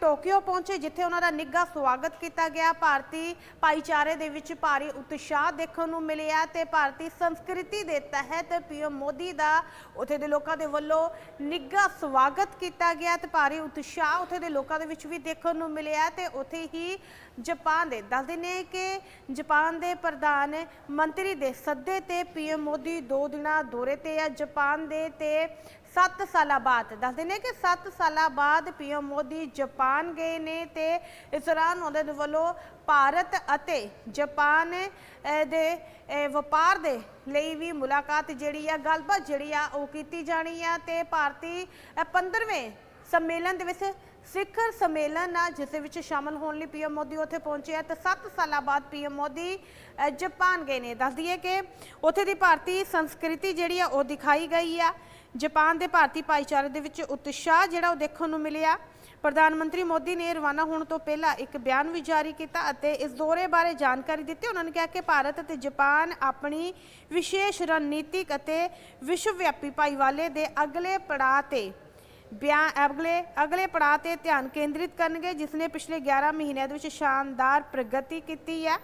Tokyo ਪਹੁੰਚੇ, ਜਿੱਥੇ ਉਹਨਾਂ ਦਾ ਨਿੱਘਾ ਸਵਾਗਤ ਕੀਤਾ ਗਿਆ। ਭਾਰਤੀ ਭਾਈਚਾਰੇ ਦੇ ਵਿੱਚ ਭਾਰੀ ਉਤਸ਼ਾਹ ਦੇਖਣ ਨੂੰ ਮਿਲਿਆ ਤੇ ਭਾਰਤੀ ਸੰਸਕ੍ਰਿਤੀ ਦੇ ਤਹਿਤ ਪੀਐਮ ਮੋਦੀ ਦਾ ਉੱਥੇ ਦੇ ਲੋਕਾਂ ਦੇ ਵੱਲੋਂ ਨਿੱਘਾ ਸਵਾਗਤ ਕੀਤਾ ਗਿਆ ਤੇ ਭਾਰੀ ਉਤਸ਼ਾਹ ਉੱਥੇ ਦੇ ਲੋਕਾਂ ਦੇ ਵਿੱਚ ਵੀ ਦੇਖਣ ਨੂੰ ਮਿਲਿਆ ਤੇ ਉੱਥੇ ਹੀ ਜਾਪਾਨ ਦੇ, ਦੱਸਦੇ ਨੇ ਕਿ ਜਾਪਾਨ ਦੇ ਪ੍ਰਧਾਨ ਮੰਤਰੀ ਦੇ ਸੱਦੇ ਤੇ ਪੀਐਮ ਮੋਦੀ ਦੋ ਦਿਨਾਂ ਦੌਰੇ ਤੇ ਆ ਜਾਪਾਨ ਦੇ ਤੇ 7 ਸਾਲਾਂ ਬਾਅਦ। ਦੱਸਦੇ ਨੇ ਕਿ 7 ਸਾਲਾਂ ਬਾਅਦ ਪੀਐਮ ਮੋਦੀ ਜਾਪਾਨ ਗਏ ਨੇ ਤੇ ਇਸ ਦੌਰਾਨ ਉਹਨਾਂ ਦੇ ਵੱਲੋਂ ਭਾਰਤ ਅਤੇ ਜਾਪਾਨ ਦੇ ਵਪਾਰ ਦੇ ਲਈ ਵੀ ਮੁਲਾਕਾਤ ਜਿਹੜੀ ਆ ਗੱਲਬਾਤ ਜਿਹੜੀ ਆ ਉਹ ਕੀਤੀ ਜਾਣੀ ਆ ਤੇ ਭਾਰਤੀ ਅਹ, 15ਵੇਂ ਸੰਮੇਲਨ ਦੇ ਵਿੱਚ ਸਿਖਰ ਸੰਮੇਲਨ ਆ ਜਿਸ ਵਿੱਚ ਸ਼ਾਮਲ ਹੋਣ ਲਈ ਪੀਐਮ ਮੋਦੀ ਉੱਥੇ ਪਹੁੰਚੇ ਆ ਤੇ 7 ਸਾਲਾਂ ਬਾਅਦ ਪੀਐਮ ਮੋਦੀ ਅ, ਜਾਪਾਨ ਗਏ ਨੇ। ਦੱਸ ਦਈਏ ਕਿ ਉੱਥੇ ਦੀ ਭਾਰਤੀ ਸੰਸਕ੍ਰਿਤੀ ਜਿਹੜੀ ਆ ਉਹ ਦਿਖਾਈ ਗਈ ਆ। ਜਾਪਾਨ ਦੇ ਭਾਰਤੀ ਭਾਈਚਾਰੇ ਦੇ ਵਿੱਚ ਉਤਸ਼ਾਹ ਜਿਹੜਾ ਉਹ ਦੇਖਣ ਨੂੰ ਮਿਲਿਆ। ਪ੍ਰਧਾਨ ਮੰਤਰੀ ਮੋਦੀ ਨੇ ਰਵਾਨਾ ਹੋਣ ਤੋਂ ਪਹਿਲਾਂ ਇੱਕ ਬਿਆਨ ਵੀ ਜਾਰੀ ਕੀਤਾ ਅਤੇ ਇਸ ਦੌਰੇ ਬਾਰੇ ਜਾਣਕਾਰੀ ਦਿੱਤੀ। ਉਹਨਾਂ ਨੇ ਕਿਹਾ ਕਿ ਭਾਰਤ ਅਤੇ ਜਾਪਾਨ ਆਪਣੀ ਵਿਸ਼ੇਸ਼ ਰਣਨੀਤਿਕ ਅਤੇ ਵਿਸ਼ਵਵਿਆਪੀ ਭਾਈਵਾਲੇ ਦੇ ਅਗਲੇ ਪੜਾਅ ਤੇ ਬਿਆਨ ਅਗਲੇ ਅਗਲੇ ਪੜਾਅ ਤੇ ਧਿਆਨ ਕੇਂਦਰਿਤ ਕਰਨਗੇ, ਜਿਸ ਨੇ ਪਿਛਲੇ 11 ਮਹੀਨਿਆਂ ਦੇ ਵਿੱਚ ਸ਼ਾਨਦਾਰ ਪ੍ਰਗਤੀ ਕੀਤੀ ਹੈ।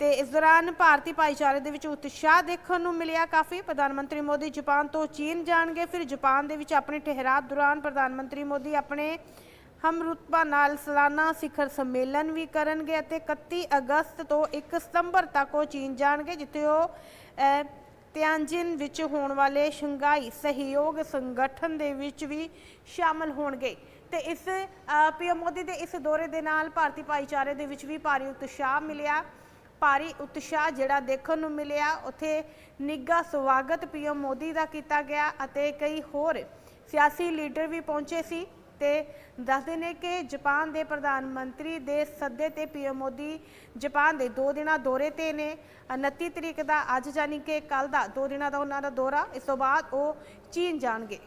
ਤੇ ਇਸ ਦੌਰਾਨ ਭਾਰਤੀ ਭਾਈਚਾਰੇ ਦੇ ਵਿੱਚ ਉਤਸ਼ਾਹ ਦੇਖਣ ਨੂੰ ਮਿਲਿਆ ਕਾਫੀ। ਪ੍ਰਧਾਨ ਮੰਤਰੀ ਮੋਦੀ ਜਾਪਾਨ ਤੋਂ ਚੀਨ ਜਾਣਗੇ। ਫਿਰ ਜਾਪਾਨ ਦੇ ਵਿੱਚ ਆਪਣੇ ਠਹਿਰਾਅ ਦੌਰਾਨ ਪ੍ਰਧਾਨ ਮੰਤਰੀ ਮੋਦੀ ਆਪਣੇ ਹਮਰੁਤਬਾ ਨਾਲ ਸਾਲਾਨਾ ਸਿਖਰ ਸੰਮੇਲਨ ਵੀ ਕਰਨਗੇ ਅਤੇ 31 ਅਗਸਤ ਤੋਂ 1 ਸਤੰਬਰ ਤੱਕ ਉਹ ਚੀਨ ਜਾਣਗੇ ਜਿੱਥੇ ਉਹ ਅਹ, ਤਿਆਂਜਿਨ ਵਿੱਚ ਹੋਣ ਵਾਲੇ ਸ਼ੰਘਾਈ ਸਹਿਯੋਗ ਸੰਗਠਨ ਦੇ ਵਿੱਚ ਵੀ ਸ਼ਾਮਲ ਹੋਣਗੇ। ਤੇ ਇਸ ਪੀਐਮ ਮੋਦੀ ਦੇ ਇਸ ਦੌਰੇ ਦੇ ਨਾਲ ਭਾਰਤੀ ਭਾਈਚਾਰੇ ਦੇ ਵਿੱਚ ਵੀ ਭਾਰੀ ਉਤਸ਼ਾਹ ਮਿਲਿਆ। ਭਾਰੀ ਉਤਸ਼ਾਹ ਜਿਹੜਾ ਦੇਖਣ ਨੂੰ ਮਿਲਿਆ ਉੱਥੇ ਨਿੱਘਾ ਸਵਾਗਤ ਪੀਐਮ ਮੋਦੀ ਦਾ ਕੀਤਾ ਗਿਆ ਅਤੇ ਕਈ ਹੋਰ ਸਿਆਸੀ ਲੀਡਰ ਵੀ ਪਹੁੰਚੇ ਸੀ। ਤੇ ਦੱਸਦੇ ਨੇ ਕਿ ਜਾਪਾਨ ਦੇ ਪ੍ਰਧਾਨ ਮੰਤਰੀ ਦੇ ਸੱਦੇ ਤੇ ਪੀਐਮ ਮੋਦੀ ਜਾਪਾਨ ਦੇ ਦੋ ਦਿਨਾਂ ਦੌਰੇ ਤੇ ਨੇ। 29 ਤਰੀਕ ਦਾ ਅੱਜ ਜਾਨੀ ਕਿ ਕੱਲ ਦਾ ਦੋ ਦਿਨਾਂ ਦਾ ਉਹਨਾਂ ਦਾ ਦੌਰਾ, ਇਸ ਤੋਂ ਬਾਅਦ ਉਹ ਚੀਨ ਜਾਣਗੇ।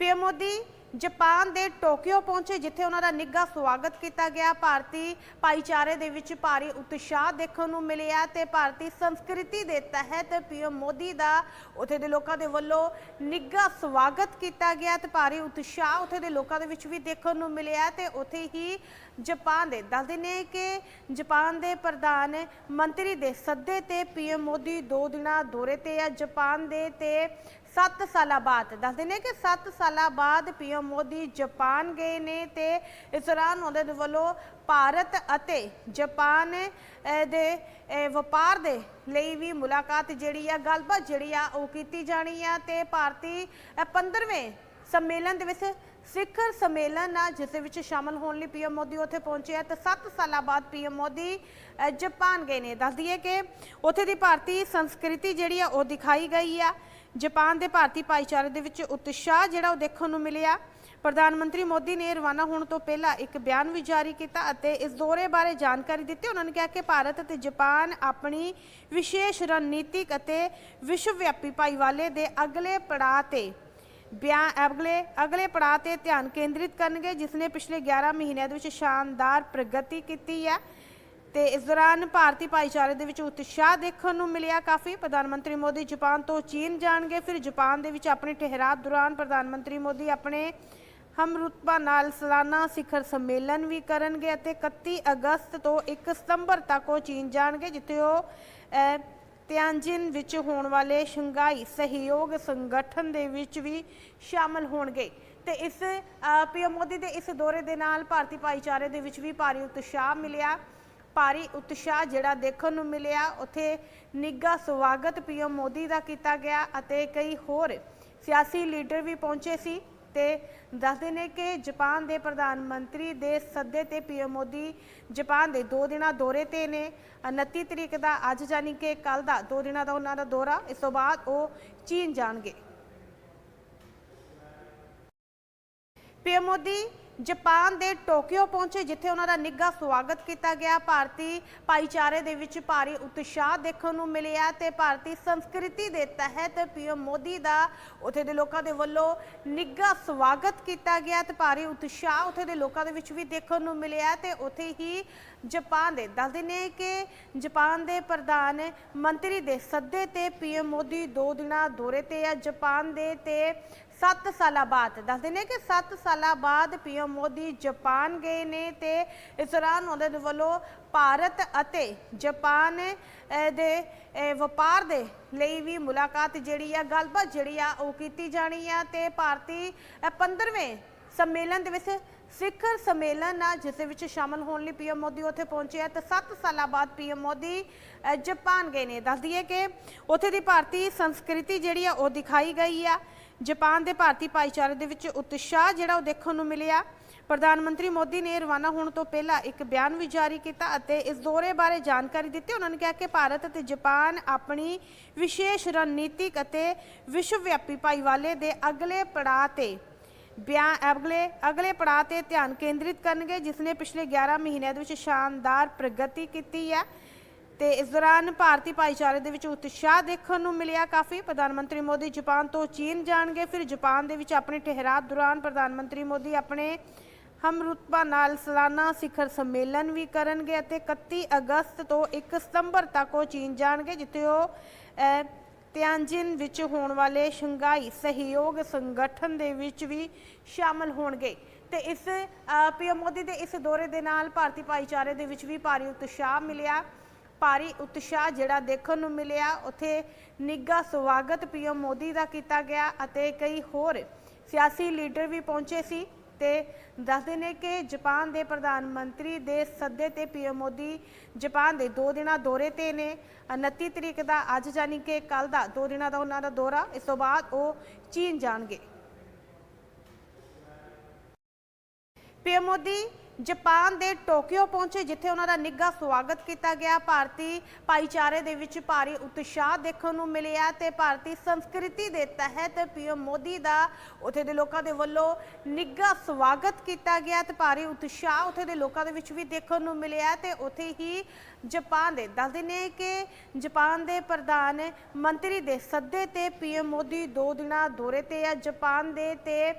ਪੀਐਮ ਮੋਦੀ ਜਾਪਾਨ ਦੇ ਟੋਕੀਓ ਪਹੁੰਚੇ, ਜਿੱਥੇ ਉਹਨਾਂ ਦਾ ਨਿੱਘਾ ਸਵਾਗਤ ਕੀਤਾ ਗਿਆ। ਭਾਰਤੀ ਭਾਈਚਾਰੇ ਦੇ ਵਿੱਚ ਭਾਰੀ ਉਤਸ਼ਾਹ ਦੇਖਣ ਨੂੰ ਮਿਲਿਆ ਤੇ ਭਾਰਤੀ ਸੰਸਕ੍ਰਿਤੀ ਦੇ ਤਹਿਤ ਪੀਐਮ ਮੋਦੀ ਦਾ ਉੱਥੇ ਦੇ ਲੋਕਾਂ ਦੇ ਵੱਲੋਂ ਨਿੱਘਾ ਸਵਾਗਤ ਕੀਤਾ ਗਿਆ ਤੇ ਭਾਰੀ ਉਤਸ਼ਾਹ ਉੱਥੇ ਦੇ ਲੋਕਾਂ ਦੇ ਵਿੱਚ ਵੀ ਦੇਖਣ ਨੂੰ ਮਿਲਿਆ ਤੇ ਉੱਥੇ ਹੀ ਜਾਪਾਨ ਦੇ, ਦੱਸਦੇ ਨੇ ਕਿ ਜਾਪਾਨ ਦੇ ਪ੍ਰਧਾਨ ਮੰਤਰੀ ਦੇ ਸੱਦੇ ਤੇ ਪੀਐਮ ਮੋਦੀ ਦੋ ਦਿਨਾਂ ਦੌਰੇ ਤੇ ਆ। ਜਾਪਾਨ ਦੇ ਤੇ 7 ਸਾਲਾਂ ਬਾਅਦ। ਦੱਸਦੇ ਨੇ ਕਿ 7 ਸਾਲਾਂ ਬਾਅਦ ਪੀਐਮ ਮੋਦੀ ਜਾਪਾਨ ਗਏ ਨੇ ਤੇ ਇਸ ਦੌਰਾਨ ਉਹਨਾਂ ਦੇ ਵੱਲੋਂ ਭਾਰਤ ਅਤੇ ਜਾਪਾਨ ਦੇ ਵਪਾਰ ਦੇ ਲਈ ਵੀ ਮੁਲਾਕਾਤ ਜਿਹੜੀ ਆ ਗੱਲਬਾਤ ਜਿਹੜੀ ਆ ਉਹ ਕੀਤੀ ਜਾਣੀ ਆ ਤੇ ਭਾਰਤੀ ਅਹ, 15ਵੇਂ ਸੰਮੇਲਨ ਦੇ ਵਿੱਚ ਸਿਖਰ ਸੰਮੇਲਨ ਆ ਜਿਸ ਵਿੱਚ ਸ਼ਾਮਲ ਹੋਣ ਲਈ ਪੀਐਮ ਮੋਦੀ ਉੱਥੇ ਪਹੁੰਚੇ ਆ ਤੇ 7 ਸਾਲਾਂ ਬਾਅਦ ਪੀਐਮ ਮੋਦੀ ਅਹ, ਜਾਪਾਨ ਗਏ ਨੇ। ਦੱਸ ਦਈਏ ਕਿ ਉੱਥੇ ਦੀ ਭਾਰਤੀ ਸੰਸਕ੍ਰਿਤੀ ਜਿਹੜੀ ਆ ਉਹ ਦਿਖਾਈ ਗਈ ਆ। ਜਾਪਾਨ ਦੇ ਭਾਰਤੀ ਭਾਈਚਾਰੇ ਦੇ ਵਿੱਚ ਉਤਸ਼ਾਹ ਜਿਹੜਾ ਉਹ ਦੇਖਣ ਨੂੰ ਮਿਲਿਆ। ਪ੍ਰਧਾਨ ਮੰਤਰੀ ਮੋਦੀ ਨੇ ਰਵਾਨਾ ਹੋਣ ਤੋਂ ਪਹਿਲਾਂ ਇੱਕ ਬਿਆਨ ਵੀ ਜਾਰੀ ਕੀਤਾ ਅਤੇ ਇਸ ਦੌਰੇ ਬਾਰੇ ਜਾਣਕਾਰੀ ਦਿੱਤੀ। ਉਹਨਾਂ ਨੇ ਕਿਹਾ ਕਿ ਭਾਰਤ ਅਤੇ ਜਾਪਾਨ ਆਪਣੀ ਵਿਸ਼ੇਸ਼ ਰਣਨੀਤਿਕ ਅਤੇ ਵਿਸ਼ਵਵਿਆਪੀ ਭਾਈਵਾਲੇ ਦੇ ਅਗਲੇ ਪੜਾਅ ਤੇ ਬਿਆਨ ਅਗਲੇ ਅਗਲੇ ਪੜਾਅ ਤੇ ਧਿਆਨ ਕੇਂਦਰਿਤ ਕਰਨਗੇ, ਜਿਸ ਨੇ ਪਿਛਲੇ 11 ਮਹੀਨਿਆਂ ਦੇ ਵਿੱਚ ਸ਼ਾਨਦਾਰ ਪ੍ਰਗਤੀ ਕੀਤੀ ਹੈ। ਤੇ ਇਸ ਦੌਰਾਨ ਭਾਰਤੀ ਭਾਈਚਾਰੇ ਦੇ ਵਿੱਚ ਉਤਸ਼ਾਹ ਦੇਖਣ ਨੂੰ ਮਿਲਿਆ। ਕਾਫੀ ਪ੍ਰਧਾਨ ਮੰਤਰੀ ਮੋਦੀ ਜਾਪਾਨ ਤੋਂ ਚੀਨ ਜਾਣਗੇ। ਫਿਰ ਜਾਪਾਨ ਦੇ ਵਿੱਚ ਆਪਣੇ ਠਹਿਰਾਅ ਦੌਰਾਨ ਪ੍ਰਧਾਨ ਮੰਤਰੀ ਮੋਦੀ ਆਪਣੇ ਹਮਰੁਤਬਾ ਨਾਲ ਸਾਲਾਨਾ ਸਿਖਰ ਸੰਮੇਲਨ ਵੀ ਕਰਨਗੇ ਅਤੇ 31 ਅਗਸਤ ਤੋਂ 1 ਸਤੰਬਰ ਤੱਕ ਉਹ ਚੀਨ ਜਾਣਗੇ ਜਿੱਥੇ ਉਹ ਅਹ, ਤਿਆਂਜਿਨ ਵਿੱਚ ਹੋਣ ਵਾਲੇ ਸ਼ੰਘਾਈ ਸਹਿਯੋਗ ਸੰਗਠਨ ਦੇ ਵਿੱਚ ਵੀ ਸ਼ਾਮਲ ਹੋਣਗੇ। ਤੇ ਇਸ ਪੀਐਮ ਮੋਦੀ ਦੇ ਇਸ ਦੌਰੇ ਦੇ ਨਾਲ ਭਾਰਤੀ ਭਾਈਚਾਰੇ ਦੇ ਵਿੱਚ ਵੀ ਭਾਰੀ ਉਤਸ਼ਾਹ ਮਿਲਿਆ। ਭਾਰੀ ਉਤਸ਼ਾਹ ਜਿਹੜਾ ਦੇਖਣ ਨੂੰ ਮਿਲਿਆ, ਉੱਥੇ ਨਿੱਘਾ ਸਵਾਗਤ ਪੀਐਮ ਮੋਦੀ ਦਾ ਕੀਤਾ ਗਿਆ ਅਤੇ ਕਈ ਹੋਰ ਸਿਆਸੀ ਲੀਡਰ ਵੀ ਪਹੁੰਚੇ ਸੀ ਤੇ ਦੱਸਦੇ ਨੇ ਕਿ ਜਾਪਾਨ ਦੇ ਪ੍ਰਧਾਨ ਮੰਤਰੀ ਦੇ ਸੱਦੇ ਤੇ ਪੀਐਮ ਮੋਦੀ ਜਾਪਾਨ ਦੇ ਦੋ ਦਿਨਾਂ ਦੌਰੇ ਤੇ ਨੇ। 29 ਤਰੀਕ ਦਾ ਅੱਜ ਜਾਨੀ ਕਿ ਕੱਲ ਦਾ ਦੋ ਦਿਨਾਂ ਦਾ ਉਹਨਾਂ ਦਾ ਦੌਰਾ, ਇਸ ਤੋਂ ਬਾਅਦ ਉਹ ਚੀਨ ਜਾਣਗੇ। ਪੀਐਮ ਮੋਦੀ ਜਾਪਾਨ ਦੇ ਟੋਕੀਓ ਪਹੁੰਚੇ, ਜਿੱਥੇ ਉਹਨਾਂ ਦਾ ਨਿੱਘਾ ਸਵਾਗਤ ਕੀਤਾ ਗਿਆ। ਭਾਰਤੀ ਭਾਈਚਾਰੇ ਦੇ ਵਿੱਚ ਭਾਰੀ ਉਤਸ਼ਾਹ ਦੇਖਣ ਨੂੰ ਮਿਲਿਆ ਤੇ ਭਾਰਤੀ ਸੰਸਕ੍ਰਿਤੀ ਦੇ ਤਹਿਤ ਪੀਐਮ ਮੋਦੀ ਦਾ ਉੱਥੇ ਦੇ ਲੋਕਾਂ ਦੇ ਵੱਲੋਂ ਨਿੱਘਾ ਸਵਾਗਤ ਕੀਤਾ ਗਿਆ ਤੇ ਭਾਰੀ ਉਤਸ਼ਾਹ ਉੱਥੇ ਦੇ ਲੋਕਾਂ ਦੇ ਵਿੱਚ ਵੀ ਦੇਖਣ ਨੂੰ ਮਿਲਿਆ ਤੇ ਉੱਥੇ ਹੀ ਜਾਪਾਨ ਦੇ ਦੱਸਦੇ ਨੇ ਕਿ ਜਾਪਾਨ ਦੇ ਪ੍ਰਧਾਨ ਮੰਤਰੀ ਦੇ ਸੱਦੇ ਤੇ ਪੀਐਮ ਮੋਦੀ ਦੋ ਦਿਨਾਂ ਦੌਰੇ ਤੇ ਆ ਜਾਪਾਨ ਦੇ ਤੇ 7 ਸਾਲਾਂ ਬਾਅਦ। ਦੱਸਦੇ ਨੇ ਕਿ 7 ਸਾਲਾਂ ਬਾਅਦ ਪੀਐਮ ਮੋਦੀ ਜਾਪਾਨ ਗਏ ਨੇ ਤੇ ਇਸ ਦੌਰਾਨ ਉਹਨਾਂ ਦੇ ਵੱਲੋਂ ਭਾਰਤ ਅਤੇ ਜਾਪਾਨ ਦੇ ਵਪਾਰ ਦੇ ਲਈ ਵੀ ਮੁਲਾਕਾਤ ਜਿਹੜੀ ਆ, ਗੱਲਬਾਤ ਜਿਹੜੀ ਆ ਉਹ ਕੀਤੀ ਜਾਣੀ ਆ ਤੇ ਭਾਰਤੀ 15ਵੇਂ ਸੰਮੇਲਨ ਦੇ ਵਿੱਚ ਸਿਖਰ ਸੰਮੇਲਨ ਆ ਜਿਸ ਵਿੱਚ ਸ਼ਾਮਲ ਹੋਣ ਲਈ ਪੀਐਮ ਮੋਦੀ ਉੱਥੇ ਪਹੁੰਚੇ ਆ ਤੇ 7 ਸਾਲਾਂ ਬਾਅਦ ਪੀਐਮ ਮੋਦੀ ਅ, ਜਾਪਾਨ ਗਏ ਨੇ। ਦੱਸ ਦਈਏ ਕਿ ਉੱਥੇ ਦੀ ਭਾਰਤੀ ਸੰਸਕ੍ਰਿਤੀ ਜਿਹੜੀ ਆ ਉਹ ਦਿਖਾਈ ਗਈ ਆ। ਜਾਪਾਨ ਦੇ ਭਾਰਤੀ ਭਾਈਚਾਰੇ ਦੇ ਵਿੱਚ ਉਤਸ਼ਾਹ ਜਿਹੜਾ ਉਹ ਦੇਖਣ ਨੂੰ ਮਿਲਿਆ। ਪ੍ਰਧਾਨ ਮੰਤਰੀ ਮੋਦੀ ਨੇ ਰਵਾਨਾ ਹੋਣ ਤੋਂ ਪਹਿਲਾਂ ਇੱਕ ਬਿਆਨ ਵੀ ਜਾਰੀ ਕੀਤਾ ਅਤੇ ਇਸ ਦੌਰੇ ਬਾਰੇ ਜਾਣਕਾਰੀ ਦਿੱਤੀ। ਉਹਨਾਂ ਨੇ ਕਿਹਾ ਕਿ ਭਾਰਤ ਅਤੇ ਜਾਪਾਨ ਆਪਣੀ ਵਿਸ਼ੇਸ਼ ਰਣਨੀਤਿਕ ਅਤੇ ਵਿਸ਼ਵਵਿਆਪੀ ਭਾਈਵਾਲੇ ਦੇ ਅਗਲੇ ਪੜਾਅ ਤੇ ਬਿਆਨ ਅਗਲੇ ਅਗਲੇ ਪੜਾਅ ਤੇ ਧਿਆਨ ਕੇਂਦਰਿਤ ਕਰਨਗੇ ਜਿਸ ਨੇ ਪਿਛਲੇ 11 ਮਹੀਨਿਆਂ ਦੇ ਵਿੱਚ ਸ਼ਾਨਦਾਰ ਪ੍ਰਗਤੀ ਕੀਤੀ ਹੈ। ਤੇ ਇਸ ਦੌਰਾਨ ਭਾਰਤੀ ਭਾਈਚਾਰੇ ਦੇ ਵਿੱਚ ਉਤਸ਼ਾਹ ਦੇਖਣ ਨੂੰ ਮਿਲਿਆ ਕਾਫੀ। ਪ੍ਰਧਾਨ ਮੰਤਰੀ ਮੋਦੀ ਜਾਪਾਨ ਤੋਂ ਚੀਨ ਜਾਣਗੇ, ਫਿਰ ਜਾਪਾਨ ਦੇ ਵਿੱਚ ਆਪਣੇ ਠਹਿਰਾਅ ਦੌਰਾਨ ਪ੍ਰਧਾਨ ਮੰਤਰੀ ਮੋਦੀ ਆਪਣੇ ਹਮਰੁਤਬਾ ਨਾਲ ਸਾਲਾਨਾ ਸਿਖਰ ਸੰਮੇਲਨ ਵੀ ਕਰਨਗੇ ਅਤੇ 31 ਅਗਸਤ ਤੋਂ 1 ਸਤੰਬਰ ਤੱਕ ਉਹ ਚੀਨ ਜਾਣਗੇ, ਜਿੱਥੇ ਉਹ ਤਿਆਂਜਿਨ ਵਿੱਚ ਹੋਣ ਵਾਲੇ ਸ਼ੰਘਾਈ ਸਹਿਯੋਗ ਸੰਗਠਨ ਦੇ ਵਿੱਚ ਵੀ ਸ਼ਾਮਲ ਹੋਣਗੇ। ਤੇ ਇਸ ਪੀਐਮ ਮੋਦੀ ਦੇ ਇਸ ਦੌਰੇ ਦੇ ਨਾਲ ਭਾਰਤੀ ਭਾਈਚਾਰੇ ਦੇ ਵਿੱਚ ਵੀ ਭਾਰੀ ਉਤਸ਼ਾਹ ਮਿਲਿਆ। ਭਾਰੀ ਉਤਸ਼ਾਹ ਜਿਹੜਾ ਦੇਖਣ ਨੂੰ ਮਿਲਿਆ, ਉੱਥੇ ਨਿੱਘਾ ਸਵਾਗਤ ਪੀਐਮ ਮੋਦੀ ਦਾ ਕੀਤਾ ਗਿਆ ਅਤੇ ਕਈ ਹੋਰ ਸਿਆਸੀ ਲੀਡਰ ਵੀ ਪਹੁੰਚੇ ਸੀ। ਤੇ ਦੱਸਦੇ ਨੇ ਕਿ ਜਾਪਾਨ ਦੇ ਪ੍ਰਧਾਨ ਮੰਤਰੀ ਦੇ ਸੱਦੇ ਤੇ ਪੀਐਮ ਮੋਦੀ ਜਾਪਾਨ ਦੇ ਦੋ ਦਿਨਾਂ ਦੌਰੇ ਤੇ ਨੇ। 29 ਤਰੀਕ ਦਾ ਅੱਜ ਜਾਨੀ ਕਿ ਕੱਲ ਦਾ ਦੋ ਦਿਨਾਂ ਦਾ ਉਹਨਾਂ ਦਾ ਦੌਰਾ। ਇਸ ਤੋਂ ਬਾਅਦ ਉਹ ਚੀਨ ਜਾਣਗੇ। ਪੀਐਮ ਮੋਦੀ ਜਾਪਾਨ ਦੇ ਟੋਕੀਓ ਪਹੁੰਚੇ, ਜਿੱਥੇ ਉਹਨਾਂ ਦਾ ਨਿੱਘਾ ਸਵਾਗਤ ਕੀਤਾ ਗਿਆ। ਭਾਰਤੀ ਭਾਈਚਾਰੇ ਦੇ ਵਿੱਚ ਭਾਰੀ ਉਤਸ਼ਾਹ ਦੇਖਣ ਨੂੰ ਮਿਲਿਆ ਤੇ ਭਾਰਤੀ ਸੰਸਕ੍ਰਿਤੀ ਦੇ ਤਹਿਤ ਪੀਐਮ ਮੋਦੀ ਦਾ ਉੱਥੇ ਦੇ ਲੋਕਾਂ ਦੇ ਵੱਲੋਂ ਨਿੱਘਾ ਸਵਾਗਤ ਕੀਤਾ ਗਿਆ ਤੇ ਭਾਰੀ ਉਤਸ਼ਾਹ ਉੱਥੇ ਦੇ ਲੋਕਾਂ ਦੇ ਵਿੱਚ ਵੀ ਦੇਖਣ ਨੂੰ ਮਿਲਿਆ ਤੇ ਉੱਥੇ ਹੀ ਜਾਪਾਨ ਦੇ ਦੱਸਦੇ ਨੇ ਕਿ ਜਾਪਾਨ ਦੇ ਪ੍ਰਧਾਨ ਮੰਤਰੀ ਦੇ ਸੱਦੇ ਤੇ ਪੀਐਮ ਮੋਦੀ ਦੋ ਦਿਨਾਂ ਦੌਰੇ ਤੇ ਆ ਜਾਪਾਨ ਦੇ ਤੇ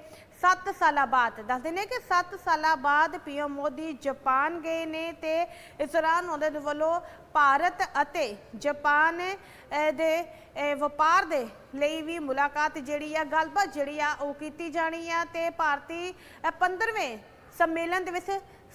7 ਸਾਲਾਂ ਬਾਅਦ। ਦੱਸਦੇ ਨੇ ਕਿ 7 ਸਾਲਾਂ ਬਾਅਦ ਪੀਐਮ ਮੋਦੀ ਜਾਪਾਨ ਗਏ ਨੇ ਤੇ ਇਸ ਦੌਰਾਨ ਉਹਨਾਂ ਦੇ ਵੱਲੋਂ ਭਾਰਤ ਅਤੇ ਜਾਪਾਨ ਦੇ ਵਪਾਰ ਦੇ ਲਈ ਵੀ ਮੁਲਾਕਾਤ ਜਿਹੜੀ ਆ, ਗੱਲਬਾਤ ਜਿਹੜੀ ਆ ਉਹ ਕੀਤੀ ਜਾਣੀ ਆ ਤੇ ਭਾਰਤੀ 15ਵੇਂ ਸੰਮੇਲਨ ਦੇ ਵਿੱਚ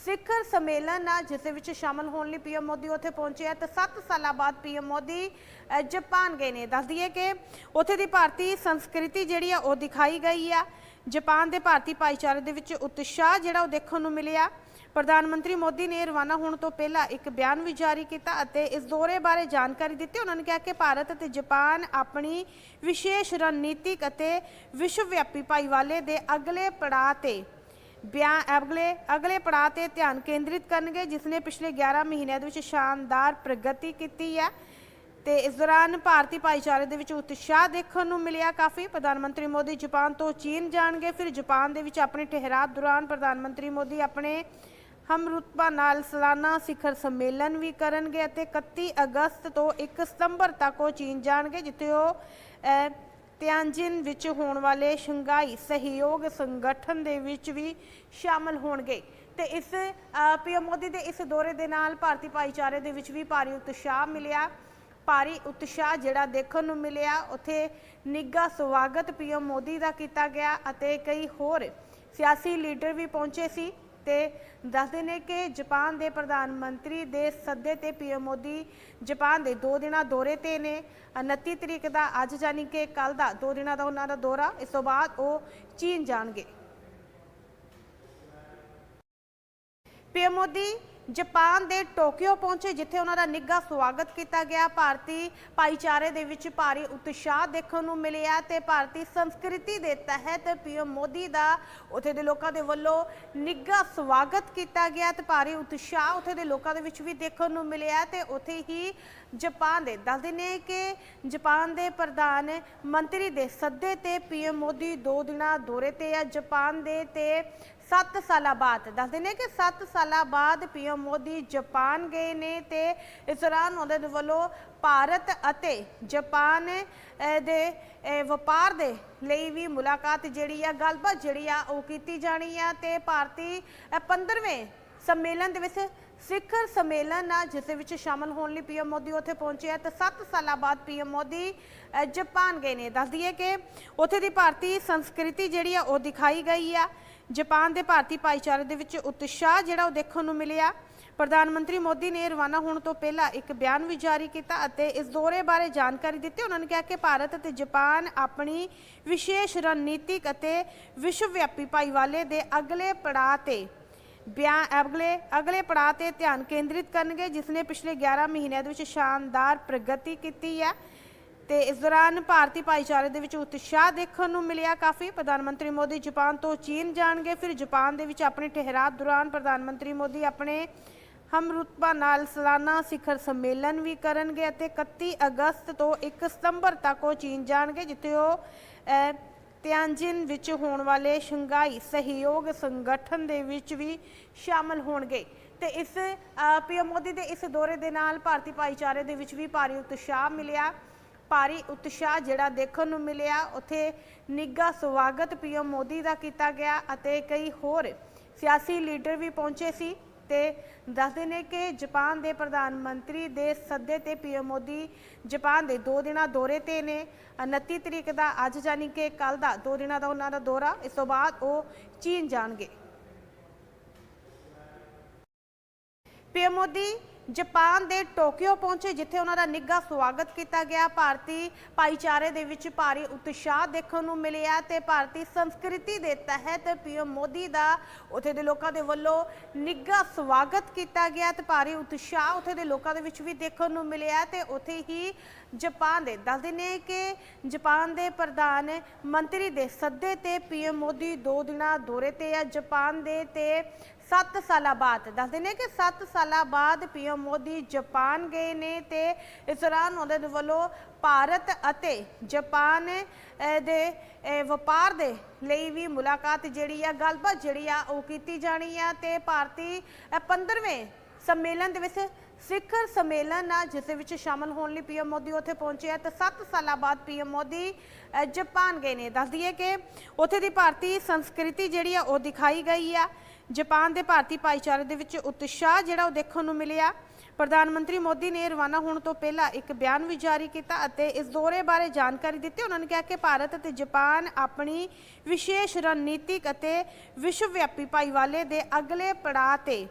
ਸਿਖਰ ਸੰਮੇਲਨ ਆ ਜਿਸ ਦੇ ਵਿੱਚ ਸ਼ਾਮਲ ਹੋਣ ਲਈ ਪੀਐਮ ਮੋਦੀ ਉੱਥੇ ਪਹੁੰਚੇ ਆ ਤੇ 7 ਸਾਲਾਂ ਬਾਅਦ ਪੀਐਮ ਮੋਦੀ ਅ, ਜਾਪਾਨ ਗਏ ਨੇ। ਦੱਸ ਦਈਏ ਕਿ ਉੱਥੇ ਦੀ ਭਾਰਤੀ ਸੰਸਕ੍ਰਿਤੀ ਜਿਹੜੀ ਆ ਉਹ ਦਿਖਾਈ ਗਈ ਆ। ਜਾਪਾਨ ਦੇ ਭਾਰਤੀ ਭਾਈਚਾਰੇ ਦੇ ਵਿੱਚ ਉਤਸ਼ਾਹ ਜਿਹੜਾ ਉਹ ਦੇਖਣ ਨੂੰ ਮਿਲਿਆ। ਪ੍ਰਧਾਨ ਮੰਤਰੀ ਮੋਦੀ ਨੇ ਰਵਾਨਾ ਹੋਣ ਤੋਂ ਪਹਿਲਾਂ ਇੱਕ ਬਿਆਨ ਵੀ ਜਾਰੀ ਕੀਤਾ ਅਤੇ ਇਸ ਦੌਰੇ ਬਾਰੇ ਜਾਣਕਾਰੀ ਦਿੱਤੀ। ਉਹਨਾਂ ਨੇ ਕਿਹਾ ਕਿ ਭਾਰਤ ਅਤੇ ਜਾਪਾਨ ਆਪਣੀ ਵਿਸ਼ੇਸ਼ ਰਣਨੀਤਿਕ ਅਤੇ ਵਿਸ਼ਵਵਿਆਪੀ ਭਾਈਵਾਲੇ ਦੇ ਅਗਲੇ ਪੜਾਅ ਤੇ ਬਿਆਨ ਅਗਲੇ ਅਗਲੇ ਪੜਾਅ ਤੇ ਧਿਆਨ ਕੇਂਦਰਿਤ ਕਰਨਗੇ, ਜਿਸ ਨੇ ਪਿਛਲੇ 11 ਮਹੀਨਿਆਂ ਦੇ ਵਿੱਚ ਸ਼ਾਨਦਾਰ ਪ੍ਰਗਤੀ ਕੀਤੀ ਹੈ। ਤੇ ਇਸ ਦੌਰਾਨ ਭਾਰਤੀ ਭਾਈਚਾਰੇ ਦੇ ਵਿੱਚ ਉਤਸ਼ਾਹ ਦੇਖਣ ਨੂੰ ਮਿਲਿਆ ਕਾਫੀ। ਪ੍ਰਧਾਨ ਮੰਤਰੀ ਮੋਦੀ ਜਾਪਾਨ ਤੋਂ ਚੀਨ ਜਾਣਗੇ, ਫਿਰ ਜਾਪਾਨ ਦੇ ਵਿੱਚ ਆਪਣੇ ਠਹਿਰਾਅ ਦੌਰਾਨ ਪ੍ਰਧਾਨ ਮੰਤਰੀ ਮੋਦੀ ਆਪਣੇ ਹਮਰੁਤਬਾ ਨਾਲ ਸਾਲਾਨਾ ਸਿਖਰ ਸੰਮੇਲਨ ਵੀ ਕਰਨਗੇ ਅਤੇ 31 ਅਗਸਤ ਤੋਂ 1 ਸਤੰਬਰ ਤੱਕ ਉਹ ਚੀਨ ਜਾਣਗੇ, ਜਿੱਥੇ ਉਹ ਤਿਆਂਜਿਨ ਵਿੱਚ ਹੋਣ ਵਾਲੇ ਸ਼ੰਘਾਈ ਸਹਿਯੋਗ ਸੰਗਠਨ ਦੇ ਵਿੱਚ ਵੀ ਸ਼ਾਮਲ ਹੋਣਗੇ। ਤੇ ਇਸ ਪੀਐਮ ਮੋਦੀ ਦੇ ਇਸ ਦੌਰੇ ਦੇ ਨਾਲ ਭਾਰਤੀ ਭਾਈਚਾਰੇ ਦੇ ਵਿੱਚ ਵੀ ਭਾਰੀ ਉਤਸ਼ਾਹ ਮਿਲਿਆ। ਭਾਰੀ ਉਤਸ਼ਾਹ ਜਿਹੜਾ ਦੇਖਣ ਨੂੰ ਮਿਲਿਆ, ਉੱਥੇ ਨਿੱਘਾ ਸਵਾਗਤ ਪੀਐਮ ਮੋਦੀ ਦਾ ਕੀਤਾ ਗਿਆ ਅਤੇ ਕਈ ਹੋਰ ਸਿਆਸੀ ਲੀਡਰ ਵੀ ਪਹੁੰਚੇ ਸੀ। ਤੇ ਦੱਸਦੇ ਨੇ ਕਿ ਜਾਪਾਨ ਦੇ ਪ੍ਰਧਾਨ ਮੰਤਰੀ ਦੇ ਸੱਦੇ ਤੇ ਪੀਐਮ ਮੋਦੀ ਜਾਪਾਨ ਦੇ ਦੋ ਦਿਨਾਂ ਦੌਰੇ ਤੇ ਨੇ। 29 ਤਰੀਕ ਦਾ ਅੱਜ ਜਾਨੀ ਕਿ ਕੱਲ ਦਾ ਦੋ ਦਿਨਾਂ ਦਾ ਉਹਨਾਂ ਦਾ ਦੌਰਾ। ਇਸ ਤੋਂ ਬਾਅਦ ਉਹ ਚੀਨ ਜਾਣਗੇ। ਪੀਐਮ ਮੋਦੀ ਜਾਪਾਨ ਦੇ ਟੋਕੀਓ ਪਹੁੰਚੇ, ਜਿੱਥੇ ਉਹਨਾਂ ਦਾ ਨਿੱਘਾ ਸਵਾਗਤ ਕੀਤਾ ਗਿਆ। ਭਾਰਤੀ ਭਾਈਚਾਰੇ ਦੇ ਵਿੱਚ ਭਾਰੀ ਉਤਸ਼ਾਹ ਦੇਖਣ ਨੂੰ ਮਿਲਿਆ ਤੇ ਭਾਰਤੀ ਸੰਸਕ੍ਰਿਤੀ ਦੇ ਤਹਿਤ ਪੀਐਮ ਮੋਦੀ ਦਾ ਉੱਥੇ ਦੇ ਲੋਕਾਂ ਦੇ ਵੱਲੋਂ ਨਿੱਘਾ ਸਵਾਗਤ ਕੀਤਾ ਗਿਆ ਤੇ ਭਾਰੀ ਉਤਸ਼ਾਹ ਉੱਥੇ ਦੇ ਲੋਕਾਂ ਦੇ ਵਿੱਚ ਵੀ ਦੇਖਣ ਨੂੰ ਮਿਲਿਆ ਤੇ ਉੱਥੇ ਹੀ ਜਾਪਾਨ ਦੇ ਦੱਸਦੇ ਨੇ ਕਿ ਜਾਪਾਨ ਦੇ ਪ੍ਰਧਾਨ ਮੰਤਰੀ ਦੇ ਸੱਦੇ ਤੇ ਪੀਐਮ ਮੋਦੀ ਦੋ ਦਿਨਾਂ ਦੌਰੇ ਤੇ ਆ। ਜਾਪਾਨ ਦੇ ਤੇ 7 ਸਾਲਾਂ ਬਾਅਦ। ਦੱਸਦੇ ਨੇ ਕਿ 7 ਸਾਲਾਂ ਬਾਅਦ ਪੀਐਮ ਮੋਦੀ ਜਾਪਾਨ ਗਏ ਨੇ ਤੇ ਇਸ ਦੌਰਾਨ ਉਹਨਾਂ ਦੇ ਵੱਲੋਂ ਭਾਰਤ ਅਤੇ ਜਾਪਾਨ ਦੇ ਵਪਾਰ ਦੇ ਲਈ ਵੀ ਮੁਲਾਕਾਤ ਜਿਹੜੀ ਆ ਗੱਲਬਾਤ ਜਿਹੜੀ ਆ ਉਹ ਕੀਤੀ ਜਾਣੀ ਆ ਤੇ ਭਾਰਤੀ ਅਹ, 15ਵੇਂ ਸੰਮੇਲਨ ਦੇ ਵਿੱਚ ਸਿਖਰ ਸੰਮੇਲਨ ਆ ਜਿਸ ਵਿੱਚ ਸ਼ਾਮਲ ਹੋਣ ਲਈ ਪੀਐਮ ਮੋਦੀ ਉੱਥੇ ਪਹੁੰਚੇ ਆ ਤੇ 7 ਸਾਲਾਂ ਬਾਅਦ ਪੀਐਮ ਮੋਦੀ ਅ, ਜਾਪਾਨ ਗਏ ਨੇ। ਦੱਸ ਦਈਏ ਕਿ ਉੱਥੇ ਦੀ ਭਾਰਤੀ ਸੰਸਕ੍ਰਿਤੀ ਜਿਹੜੀ ਆ ਉਹ ਦਿਖਾਈ ਗਈ ਆ। ਜਾਪਾਨ ਦੇ ਭਾਰਤੀ ਭਾਈਚਾਰੇ ਦੇ ਵਿੱਚ ਉਤਸ਼ਾਹ ਜਿਹੜਾ ਉਹ ਦੇਖਣ ਨੂੰ ਮਿਲਿਆ। ਪ੍ਰਧਾਨ ਮੰਤਰੀ ਮੋਦੀ ਨੇ ਰਵਾਨਾ ਹੋਣ ਤੋਂ ਪਹਿਲਾਂ ਇੱਕ ਬਿਆਨ ਵੀ ਜਾਰੀ ਕੀਤਾ ਅਤੇ ਇਸ ਦੌਰੇ ਬਾਰੇ ਜਾਣਕਾਰੀ ਦਿੱਤੀ। ਉਹਨਾਂ ਨੇ ਕਿਹਾ ਕਿ ਭਾਰਤ ਅਤੇ ਜਾਪਾਨ ਆਪਣੀ ਵਿਸ਼ੇਸ਼ ਰਣਨੀਤਿਕ ਅਤੇ ਵਿਸ਼ਵ ਵਿਆਪੀ ਭਾਈਵਾਲੇ ਦੇ ਅਗਲੇ ਪੜਾਅ ਤੇ ਬਿਆਨ ਅਗਲੇ ਅਗਲੇ ਪੜਾਅ ਤੇ ਧਿਆਨ ਕੇਂਦਰਿਤ ਕਰਨਗੇ, ਜਿਸ ਨੇ ਪਿਛਲੇ 11 ਮਹੀਨਿਆਂ ਦੇ ਵਿੱਚ ਸ਼ਾਨਦਾਰ ਪ੍ਰਗਤੀ ਕੀਤੀ ਹੈ। ਤੇ ਇਸ ਦੌਰਾਨ ਭਾਰਤੀ ਭਾਈਚਾਰੇ ਦੇ ਵਿੱਚ ਉਤਸ਼ਾਹ ਦੇਖਣ ਨੂੰ ਮਿਲਿਆ। ਕਾਫੀ ਪ੍ਰਧਾਨ ਮੰਤਰੀ ਮੋਦੀ ਜਾਪਾਨ ਤੋਂ ਚੀਨ ਜਾਣਗੇ। ਫਿਰ ਜਾਪਾਨ ਦੇ ਵਿੱਚ ਆਪਣੇ ਠਹਿਰਾਅ ਦੌਰਾਨ ਪ੍ਰਧਾਨ ਮੰਤਰੀ ਮੋਦੀ ਆਪਣੇ ਹਮਰੁਤਬਾ ਨਾਲ ਸਾਲਾਨਾ ਸਿਖਰ ਸੰਮੇਲਨ ਵੀ ਕਰਨਗੇ ਅਤੇ 31 ਅਗਸਤ ਤੋਂ 1 ਸਤੰਬਰ ਤੱਕ ਉਹ ਚੀਨ ਜਾਣਗੇ ਜਿੱਥੇ ਉਹ ਅਹ, ਤਿਆਂਜਿਨ ਵਿੱਚ ਹੋਣ ਵਾਲੇ ਸ਼ੰਘਾਈ ਸਹਿਯੋਗ ਸੰਗਠਨ ਦੇ ਵਿੱਚ ਵੀ ਸ਼ਾਮਲ ਹੋਣਗੇ। ਤੇ ਇਸ ਪੀਐਮ ਮੋਦੀ ਦੇ ਇਸ ਦੌਰੇ ਦੇ ਨਾਲ ਭਾਰਤੀ ਭਾਈਚਾਰੇ ਦੇ ਵਿੱਚ ਵੀ ਭਾਰੀ ਉਤਸ਼ਾਹ ਮਿਲਿਆ। ਭਾਰੀ ਉਤਸ਼ਾਹ ਜਿਹੜਾ ਦੇਖਣ ਨੂੰ ਮਿਲਿਆ। ਉੱਥੇ ਨਿੱਘਾ ਸਵਾਗਤ ਪੀਐਮ ਮੋਦੀ ਦਾ ਕੀਤਾ ਗਿਆ ਅਤੇ ਕਈ ਹੋਰ ਸਿਆਸੀ ਲੀਡਰ ਵੀ ਪਹੁੰਚੇ ਸੀ ਤੇ ਦੱਸਦੇ ਨੇ ਕਿ ਜਾਪਾਨ ਦੇ ਪ੍ਰਧਾਨ ਮੰਤਰੀ ਦੇ ਸੱਦੇ ਤੇ ਪੀਐਮ ਮੋਦੀ ਜਾਪਾਨ ਦੇ 2 ਦਿਨਾਂ ਦੌਰੇ ਤੇ ਨੇ। 29 ਤਰੀਕ ਦਾ ਅੱਜ ਜਾਨੀ ਕਿ ਕੱਲ ਦਾ 2 ਦਿਨਾਂ ਦਾ ਉਹਨਾਂ ਦਾ ਦੌਰਾ। ਇਸ ਤੋਂ ਬਾਅਦ ਉਹ ਚੀਨ ਜਾਣਗੇ। ਪੀਐਮ ਮੋਦੀ ਜਾਪਾਨ ਦੇ ਟੋਕੀਓ ਪਹੁੰਚੇ, ਜਿੱਥੇ ਉਹਨਾਂ ਦਾ ਨਿੱਘਾ ਸਵਾਗਤ ਕੀਤਾ ਗਿਆ। ਭਾਰਤੀ ਭਾਈਚਾਰੇ ਦੇ ਵਿੱਚ ਭਾਰੀ ਉਤਸ਼ਾਹ ਦੇਖਣ ਨੂੰ ਮਿਲਿਆ ਤੇ ਭਾਰਤੀ ਸੰਸਕ੍ਰਿਤੀ ਦੇ ਤਹਿਤ ਪੀਐਮ ਮੋਦੀ ਦਾ ਉੱਥੇ ਦੇ ਲੋਕਾਂ ਦੇ ਵੱਲੋਂ ਨਿੱਘਾ ਸਵਾਗਤ ਕੀਤਾ ਗਿਆ ਤੇ ਭਾਰੀ ਉਤਸ਼ਾਹ ਉੱਥੇ ਦੇ ਲੋਕਾਂ ਦੇ ਵਿੱਚ ਵੀ ਦੇਖਣ ਨੂੰ ਮਿਲਿਆ ਤੇ ਉੱਥੇ ਹੀ ਜਾਪਾਨ ਦੇ ਦੱਸ ਨੇ ਕਿ ਜਾਪਾਨ ਦੇ ਪ੍ਰਧਾਨ ਮੰਤਰੀ ਦੇ ਸੱਦੇ ਤੇ ਪੀਐਮ ਮੋਦੀ ਦੋ ਦਿਨਾਂ ਦੌਰੇ ਤੇ ਆ। ਜਾਪਾਨ ਦੇ ਤੇ 7 ਸਾਲਾਂ ਬਾਅਦ। ਦੱਸਦੇ ਨੇ ਕਿ 7 ਸਾਲਾਂ ਬਾਅਦ ਪੀਐਮ ਮੋਦੀ ਜਾਪਾਨ ਗਏ ਨੇ ਤੇ ਇਸ ਦੌਰਾਨ ਉਹਨਾਂ ਦੇ ਵੱਲੋਂ ਭਾਰਤ ਅਤੇ ਜਾਪਾਨ ਦੇ ਵਪਾਰ ਦੇ ਲਈ ਵੀ ਮੁਲਾਕਾਤ ਜਿਹੜੀ ਆ ਗੱਲਬਾਤ ਜਿਹੜੀ ਆ ਉਹ ਕੀਤੀ ਜਾਣੀ ਆ ਤੇ ਭਾਰਤੀ ਅ, 15ਵੇਂ ਸੰਮੇਲਨ ਦੇ ਵਿੱਚ ਸਿਖਰ ਸੰਮੇਲਨ ਆ ਜਿਸ ਵਿੱਚ ਸ਼ਾਮਲ ਹੋਣ ਲਈ ਪੀਐਮ ਮੋਦੀ ਉੱਥੇ ਪਹੁੰਚੇ ਆ ਤੇ 7 ਸਾਲਾਂ ਬਾਅਦ ਪੀਐਮ ਮੋਦੀ ਅ, ਜਾਪਾਨ ਗਏ ਨੇ। ਦੱਸ ਦਈਏ ਕਿ ਉੱਥੇ ਦੀ ਭਾਰਤੀ ਸੰਸਕ੍ਰਿਤੀ ਜਿਹੜੀ ਆ ਉਹ ਦਿਖਾਈ ਗਈ ਆ। ਜਾਪਾਨ ਦੇ ਭਾਰਤੀ ਭਾਈਚਾਰੇ ਦੇ ਵਿੱਚ ਉਤਸ਼ਾਹ ਜਿਹੜਾ ਉਹ ਦੇਖਣ ਨੂੰ ਮਿਲਿਆ। ਪ੍ਰਧਾਨ ਮੰਤਰੀ ਮੋਦੀ ਨੇ ਰਵਾਨਾ ਹੋਣ ਤੋਂ ਪਹਿਲਾਂ ਇੱਕ ਬਿਆਨ ਵੀ ਜਾਰੀ ਕੀਤਾ ਅਤੇ ਇਸ ਦੌਰੇ ਬਾਰੇ ਜਾਣਕਾਰੀ ਦਿੱਤੀ। ਉਹਨਾਂ ਨੇ ਕਿਹਾ ਕਿ ਭਾਰਤ ਅਤੇ ਜਾਪਾਨ ਆਪਣੀ ਵਿਸ਼ੇਸ਼ ਰਣਨੀਤਿਕ ਅਤੇ ਵਿਸ਼ਵ ਵਿਆਪੀ ਭਾਈਵਾਲੇ ਦੇ ਅਗਲੇ ਪੜਾਅ ਤੇ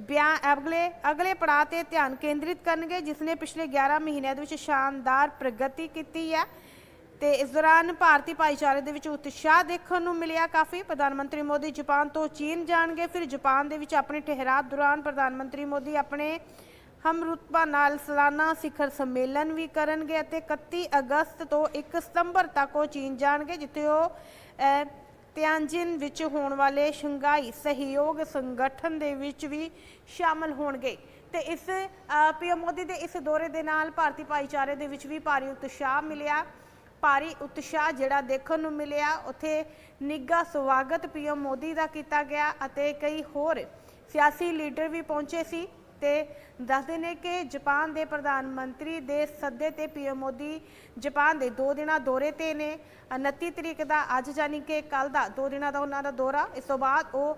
ਬਿਆਨ ਅਗਲੇ ਅਗਲੇ ਪੜਾਅ ਤੇ ਧਿਆਨ ਕੇਂਦਰਿਤ ਕਰਨਗੇ, ਜਿਸ ਨੇ ਪਿਛਲੇ 11 ਮਹੀਨਿਆਂ ਦੇ ਵਿੱਚ ਸ਼ਾਨਦਾਰ ਪ੍ਰਗਤੀ ਕੀਤੀ ਹੈ। ਤੇ ਇਸ ਦੌਰਾਨ ਭਾਰਤੀ ਭਾਈਚਾਰੇ ਦੇ ਵਿੱਚ ਉਤਸ਼ਾਹ ਦੇਖਣ ਨੂੰ ਮਿਲਿਆ ਕਾਫੀ। ਪ੍ਰਧਾਨ ਮੰਤਰੀ ਮੋਦੀ ਜਾਪਾਨ ਤੋਂ ਚੀਨ ਜਾਣਗੇ, ਫਿਰ ਜਾਪਾਨ ਦੇ ਵਿੱਚ ਆਪਣੇ ਠਹਿਰਾਅ ਦੌਰਾਨ ਪ੍ਰਧਾਨ ਮੰਤਰੀ ਮੋਦੀ ਆਪਣੇ ਹਮਰੁਤਬਾ ਨਾਲ ਸਾਲਾਨਾ ਸਿਖਰ ਸੰਮੇਲਨ ਵੀ ਕਰਨਗੇ ਅਤੇ 31 ਅਗਸਤ ਤੋਂ 1 ਸਤੰਬਰ ਤੱਕ ਉਹ ਚੀਨ ਜਾਣਗੇ, ਜਿੱਥੇ ਉਹ ਤਿਆਂਜਿਨ ਵਿੱਚ ਹੋਣ ਵਾਲੇ ਸ਼ੰਘਾਈ ਸਹਿਯੋਗ ਸੰਗਠਨ ਦੇ ਵਿੱਚ ਵੀ ਸ਼ਾਮਲ ਹੋਣਗੇ। ਤੇ ਇਸ ਪੀਐਮ ਮੋਦੀ ਦੇ ਇਸ ਦੌਰੇ ਦੇ ਨਾਲ ਭਾਰਤੀ ਭਾਈਚਾਰੇ ਦੇ ਵਿੱਚ ਵੀ ਭਾਰੀ ਉਤਸ਼ਾਹ ਮਿਲਿਆ। ਭਾਰੀ ਉਤਸ਼ਾਹ ਜਿਹੜਾ ਦੇਖਣ ਨੂੰ ਮਿਲਿਆ, ਉੱਥੇ ਨਿੱਘਾ ਸਵਾਗਤ ਪੀਐਮ ਮੋਦੀ ਦਾ ਕੀਤਾ ਗਿਆ ਅਤੇ ਕਈ ਹੋਰ ਸਿਆਸੀ ਲੀਡਰ ਵੀ ਪਹੁੰਚੇ ਸੀ। ਤੇ ਦੱਸਦੇ ਨੇ ਕਿ ਜਾਪਾਨ ਦੇ ਪ੍ਰਧਾਨ ਮੰਤਰੀ ਦੇ ਸੱਦੇ ਤੇ ਪੀਐਮ ਮੋਦੀ ਜਾਪਾਨ ਦੇ 2 ਦਿਨਾਂ ਦੌਰੇ ਤੇ ਨੇ। 29 ਤਰੀਕ ਦਾ ਅੱਜ ਜਾਨੀ ਕਿ ਕੱਲ ਦਾ 2 ਦਿਨਾਂ ਦਾ ਉਹਨਾਂ ਦਾ ਦੌਰਾ। ਇਸ ਤੋਂ ਬਾਅਦ ਉਹ